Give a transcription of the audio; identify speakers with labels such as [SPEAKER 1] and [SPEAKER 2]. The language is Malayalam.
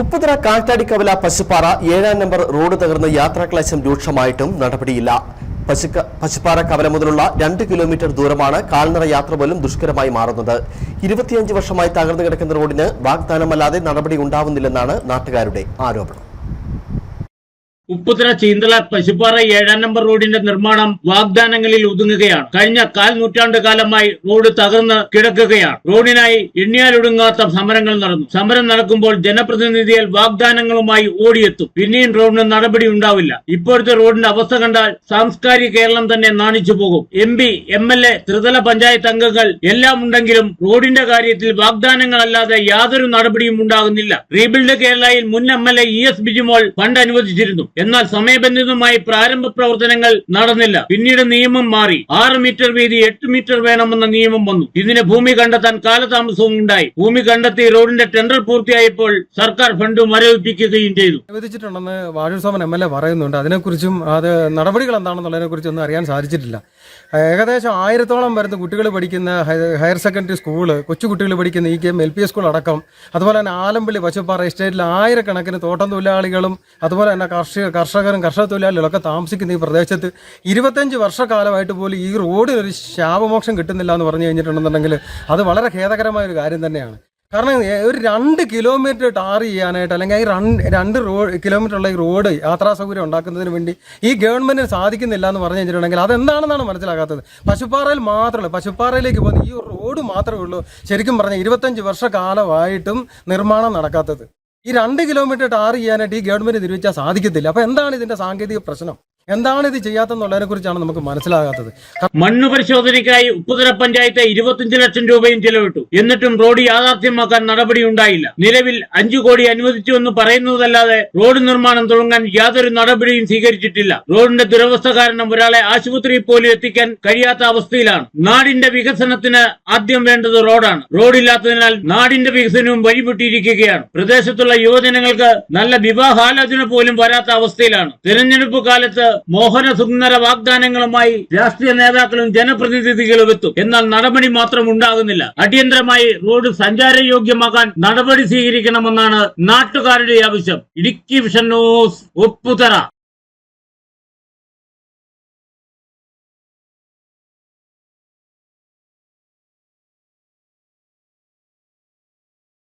[SPEAKER 1] ഉപ്പുതറ കാറ്റാടിക്കവല പശുപ്പാറ ഏഴാം നമ്പർ റോഡ് തകർന്ന് യാത്രാക്ലേശം രൂക്ഷമായിട്ടും നടപടിയില്ല. പശുക്ക പശുപ്പാറ കവല മുതലുള്ള രണ്ട് കിലോമീറ്റർ ദൂരമാണ് കാൽനട യാത്ര പോലും ദുഷ്കരമായി മാറുന്നത്. ഇരുപത്തിയഞ്ച് വർഷമായി തകർന്നു കിടക്കുന്ന റോഡിന് വാഗ്ദാനമല്ലാതെ നടപടി ഉണ്ടാവുന്നില്ലെന്നാണ് നാട്ടുകാരുടെ ആരോപണം.
[SPEAKER 2] ഉപ്പുതറ ചീന്തള പശുപ്പാറ ഏഴാം നമ്പർ റോഡിന്റെ നിർമ്മാണം വാഗ്ദാനങ്ങളിൽ ഒതുങ്ങുകയാണ്. കഴിഞ്ഞ കാൽ നൂറ്റാണ്ട് കാലമായി റോഡ് തകർന്ന് കിടക്കുകയാണ്. റോഡിനായി എണ്ണിയാലൊടുങ്ങാത്ത സമരങ്ങൾ നടന്നു. സമരം നടക്കുമ്പോൾ ജനപ്രതിനിധികൾ വാഗ്ദാനങ്ങളുമായി ഓടിയെത്തും. പിന്നെയും റോഡിന് നടപടി ഉണ്ടാവില്ല. ഇപ്പോഴത്തെ റോഡിന്റെ അവസ്ഥ കണ്ടാൽ സാംസ്കാരിക കേരളം തന്നെ നാണിച്ചു പോകും. M P M L A ത്രിതല പഞ്ചായത്ത് അംഗങ്ങൾ എല്ലാം ഉണ്ടെങ്കിലും റോഡിന്റെ കാര്യത്തിൽ വാഗ്ദാനങ്ങളല്ലാതെ യാതൊരു നടപടിയും ഉണ്ടാകുന്നില്ല. റീബിൽഡ് കേരളയിൽ മുൻ M L A E S Bijimol fund അനുവദിച്ചിരുന്നു. എന്നാൽ സമയബന്ധിതമായി പ്രാരംഭ പ്രവർത്തനങ്ങൾ നടന്നില്ല. പിന്നീട് നിയമം മാറി. ആറ് മീറ്റർ വീതി എട്ട് മീറ്റർ വേണമെന്ന നിയമം വന്നു. ഇതിന് ഭൂമി കണ്ടെത്താൻ കാലതാമസവും ഉണ്ടായി. ഭൂമി കണ്ടെത്തി റോഡിന്റെ ടെൻഡർ പൂർത്തിയായപ്പോൾ സർക്കാർ ഫണ്ട് മരവിപ്പിക്കുകയും ചെയ്തു.
[SPEAKER 3] അനുവദിച്ചിട്ടുണ്ടെന്ന് വാഴൂർ എം എൽ എ പറയുന്നുണ്ട്. അതിനെക്കുറിച്ചും അത് നടപടികൾ എന്താണെന്നുള്ളതിനെ കുറിച്ചൊന്നും അറിയാൻ സാധിച്ചിട്ടില്ല. ഏകദേശം ആയിരത്തോളം വരുന്ന കുട്ടികൾ പഠിക്കുന്ന ഹയർ സെക്കൻഡറി സ്കൂൾ കൊച്ചുകുട്ടികൾ പഠിക്കുന്ന ഈ K M L P school അടക്കം അതുപോലെ തന്നെ ആലമ്പള്ളി പശുപ്പാറ എസ്റ്റേറ്റിൽ ആയിരക്കണക്കിന് തോട്ടം തൊഴിലാളികളും അതുപോലെ തന്നെ കാർഷിക കർഷകരും കർഷക തൊഴിലാളികളൊക്കെ താമസിക്കുന്ന ഈ പ്രദേശത്ത് ഇരുപത്തഞ്ച് വർഷക്കാലമായിട്ട് പോലും ഈ റോഡിന് ഒരു ശാപമോക്ഷം കിട്ടുന്നില്ല എന്ന് പറഞ്ഞു കഴിഞ്ഞിട്ടുണ്ടെന്നുണ്ടെങ്കിൽ അത് വളരെ ഖേദകരമായ ഒരു കാര്യം തന്നെയാണ്. കാരണം ഒരു രണ്ട് കിലോമീറ്റർ ടാർ ചെയ്യാനായിട്ട് അല്ലെങ്കിൽ ഈ രണ്ട് രണ്ട് റോഡ് കിലോമീറ്റർ ഉള്ള ഈ റോഡ് യാത്രാ സൗകര്യം ഉണ്ടാക്കുന്നതിന് വേണ്ടി ഈ ഗവൺമെന്റിന് സാധിക്കുന്നില്ല എന്ന് പറഞ്ഞു കഴിഞ്ഞിട്ടുണ്ടെങ്കിൽ അതെന്താണെന്നാണ് മനസ്സിലാകാത്തത്? പശുപ്പാറയിൽ മാത്രമല്ല പശുപ്പാറയിലേക്ക് പോകുന്ന ഈ റോഡ് മാത്രമേ ഉള്ളൂ ശരിക്കും പറഞ്ഞാൽ ഇരുപത്തഞ്ച് വർഷക്കാലമായിട്ടും നിർമ്മാണം നടക്കാത്തത്. ഈ രണ്ട് കിലോമീറ്റർ ടാർ ചെയ്യാനായിട്ട് ഈ ഗവൺമെന്റ് നിർമ്മിച്ചാൽ സാധിക്കത്തില്ല. അപ്പൊ എന്താണ് ഇതിന്റെ സാങ്കേതിക പ്രശ്നം? എന്താണ് ഇത് ചെയ്യാത്തതിനെ കുറിച്ചാണ് നമുക്ക് മനസ്സിലാകാത്തത്.
[SPEAKER 2] മണ്ണ് പരിശോധനയ്ക്കായി ഉപ്പുതല പഞ്ചായത്ത് ഇരുപത്തിയഞ്ച് ലക്ഷം രൂപയും ചെലവിട്ടു. എന്നിട്ടും റോഡ് യാഥാർത്ഥ്യമാക്കാൻ നടപടി ഉണ്ടായില്ല. നിലവിൽ അഞ്ചു കോടി അനുവദിച്ചു എന്ന് പറയുന്നതല്ലാതെ റോഡ് നിർമ്മാണം തുടങ്ങാൻ യാതൊരു നടപടിയും സ്വീകരിച്ചിട്ടില്ല. റോഡിന്റെ ദുരവസ്ഥ കാരണം ഒരാളെ ആശുപത്രിയിൽ പോലും എത്തിക്കാൻ കഴിയാത്ത അവസ്ഥയിലാണ്. നാടിന്റെ വികസനത്തിന് ആദ്യം വേണ്ടത് റോഡാണ്. റോഡില്ലാത്തതിനാൽ നാടിന്റെ വികസനവും വഴിപെട്ടിയിരിക്കുകയാണ്. പ്രദേശത്തുള്ള യുവജനങ്ങൾക്ക് നല്ല വിവാഹാലോചന പോലും വരാത്ത അവസ്ഥയിലാണ്. തിരഞ്ഞെടുപ്പ് കാലത്ത് മോഹന സുന്ദര വാഗ്ദാനങ്ങളുമായി രാഷ്ട്രീയ നേതാക്കളും ജനപ്രതിനിധികളും എത്തും. എന്നാൽ നടപടി മാത്രം ഉണ്ടാകുന്നില്ല. അടിയന്തരമായി റോഡ് സഞ്ചാരയോഗ്യമാക്കാൻ നടപടി സ്വീകരിക്കണമെന്നാണ് നാട്ടുകാരുടെ ആവശ്യം. Idukki vision news Upputhara